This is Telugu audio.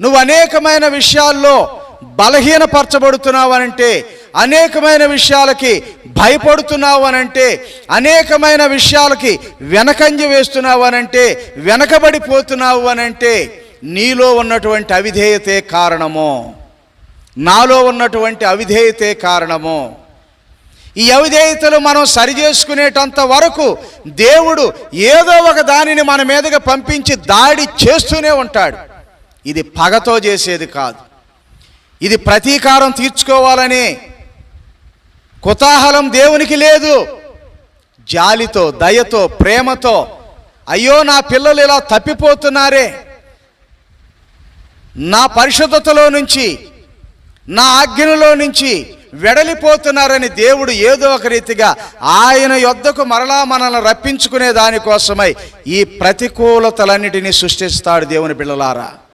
నువ్వు అనేకమైన విషయాల్లో బలహీనపరచబడుతున్నావు అనంటే అనేకమైన విషయాలకి భయపడుతున్నావు అనంటే అనేకమైన విషయాలకి వెనకంజ వేస్తున్నావు అనంటే వెనకబడిపోతున్నావు అనంటే నీలో ఉన్నటువంటి అవిధేయతే కారణము. నాలో ఉన్నటువంటి అవిధేయతే కారణము. ఈ అవిధేయతలు మనం సరిచేసుకునేటంత వరకు దేవుడు ఏదో ఒక దానిని మన మీదగా పంపించి దాడి చేస్తూనే ఉంటాడు. ఇది పగతో చేసేది కాదు. ఇది ప్రతీకారం తీర్చుకోవాలని కుతాహలం దేవునికి లేదు. జాలితో దయతో ప్రేమతో అయ్యో నా పిల్లలు ఇలా తప్పిపోతున్నారే. నా పరిశుద్ధతలో నుంచి నా ఆజ్ఞలో నుంచి వెడలిపోతున్నారని దేవుడు ఏదో ఒక రీతిగా ఆయన యొద్దకు మరలా మనల్ని రప్పించుకునే దానికోసమై ఈ ప్రతికూలతలన్నిటినీ సృష్టిస్తాడు దేవుని పిల్లలారా